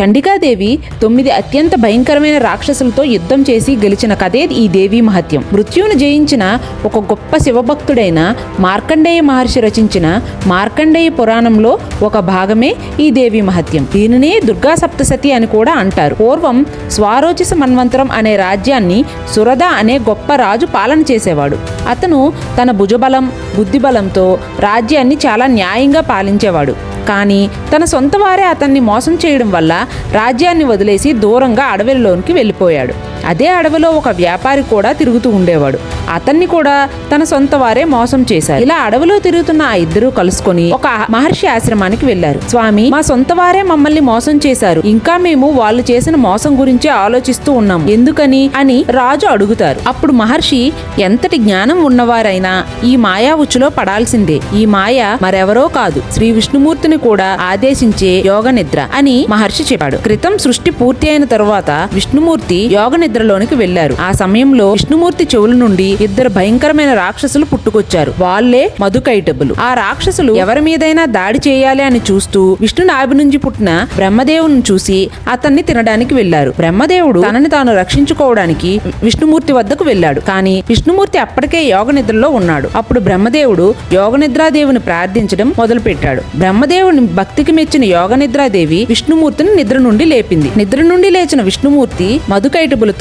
చండికాదేవి తొమ్మిది అత్యంత భయంకరమైన రాక్షసులతో యుద్ధం చేసి గెలిచిన కథే ఈ దేవి మహత్యం. మృత్యువును జయించిన ఒక గొప్ప శివభక్తుడైన మార్కండేయ మహర్షి రచించిన మార్కండేయ పురాణంలో ఒక భాగమే ఈ దేవి మహత్యం. దీనినే దుర్గా సప్తసతి అని కూడా అంటారు. పూర్వం స్వారోచిస మన్వంతరం అనే రాజ్యాన్ని సురద అనే గొప్ప రాజు పాలన చేసేవాడు. అతను తన భుజబలం బుద్ధిబలంతో రాజ్యాన్ని చాలా న్యాయంగా పాలించేవాడు. కానీ తన సొంత వారే అతన్ని మోసం చేయడం వల్ల రాజ్యాన్ని వదిలేసి దూరంగా అడవిలోనికి వెళ్ళిపోయాడు. అదే అడవిలో ఒక వ్యాపారి కూడా తిరుగుతూ ఉండేవాడు. అతన్ని కూడా తన సొంత వారే మోసం చేశారు. ఇలా అడవిలో తిరుగుతున్న ఆ ఇద్దరూ కలుసుకొని ఒక మహర్షి ఆశ్రమానికి వెళ్ళారు స్వామి మా సొంత వారే మమ్మల్ని మోసం చేశారు. ఇంకా మేము వాళ్ళు చేసిన మోసం గురించి ఆలోచిస్తూ ఉన్నాం. ఎందుకని? అని రాజు అడుగుతారు. అప్పుడు మహర్షి ఎంతటి జ్ఞానం ఉన్నవారైనా ఈ మాయా ఉచ్చులో పడాల్సిందే. ఈ మాయ మరెవరో కాదు. శ్రీ విష్ణుమూర్తిని కూడా ఆదేశించే యోగ నిద్ర అని మహర్షి చెప్పాడు. క్రితం సృష్టి పూర్తి అయిన తరువాత విష్ణుమూర్తి యోగ నిద్రలోనికి వెళ్ళారు ఆ సమయంలో విష్ణుమూర్తి చెవుల నుండి ఇద్దరు భయంకరమైన రాక్షసులు పుట్టుకొచ్చారు. వాళ్ళే మధుకైటబులు. ఆ రాక్షసులు ఎవరి మీదైనా దాడి చేయాలి అని చూస్తూ విష్ణు నాభి నుంచి పుట్టిన బ్రహ్మదేవుని చూసి అతన్ని తినడానికి వెళ్ళారు బ్రహ్మదేవుడు తనని తాను రక్షించుకోవడానికి విష్ణుమూర్తి వద్దకు వెళ్ళాడు. కానీ విష్ణుమూర్తి అప్పటికే యోగ నిద్రలో ఉన్నాడు. అప్పుడు బ్రహ్మదేవుడు యోగ నిద్రాదేవిని ప్రార్థించడం మొదలుపెట్టాడు. బ్రహ్మదేవుని భక్తికి మెచ్చిన యోగ నిద్రాదేవి విష్ణుమూర్తిని నిద్ర నుండి లేపింది. నిద్ర నుండి లేచిన విష్ణుమూర్తి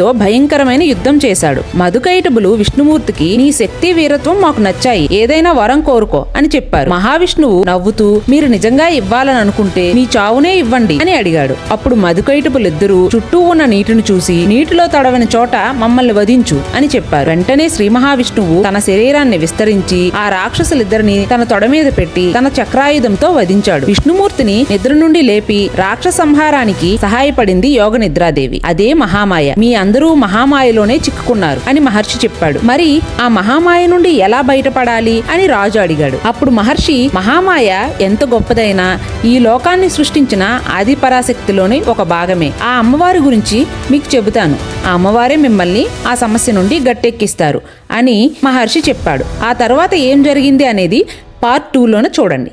మధుకైటబులతో భయంకరమైన యుద్ధం చేశాడు. మధుకైటబులు విష్ణుమూర్తికి నీ శక్తి వీరత్వం మాకు నచ్చాయి. ఏదైనా వరం కోరుకో అని చెప్పారు. మహావిష్ణువు నవ్వుతూ మీరు నిజంగా ఇవ్వాలని అనుకుంటే మీ చావునే ఇవ్వండి అని అడిగాడు. అప్పుడు మధుకైటబులిద్దరూ చుట్టూ ఉన్న నీటిని చూసి నీటిలో తడవని చోట మమ్మల్ని వధించు అని చెప్పారు. వెంటనే శ్రీ మహావిష్ణువు తన శరీరాన్ని విస్తరించి ఆ రాక్షసులిద్దరిని తన తొడ మీద పెట్టి తన చక్రాయుధంతో వధించాడు. విష్ణుమూర్తిని నిద్ర నుండి లేపి రాక్షస సంహారానికి సహాయపడింది యోగ నిద్రాదేవి అదే మహామాయ. మీ అందరూ మహామాయలోనే చిక్కుకున్నారు అని మహర్షి చెప్పాడు. మరి ఆ మహామాయ నుండి ఎలా బయటపడాలి అని రాజు అడిగాడు. అప్పుడు మహర్షి మహామాయ ఎంత గొప్పదైనా ఈ లోకాన్ని సృష్టించిన ఆది పరాశక్తిలోని ఒక భాగమే. ఆ అమ్మవారి గురించి మీకు చెబుతాను. ఆ అమ్మవారే మిమ్మల్ని ఆ సమస్య నుండి గట్టెక్కిస్తారు అని మహర్షి చెప్పాడు. ఆ తర్వాత ఏం జరిగింది అనేది పార్ట్ టూలోనే చూడండి.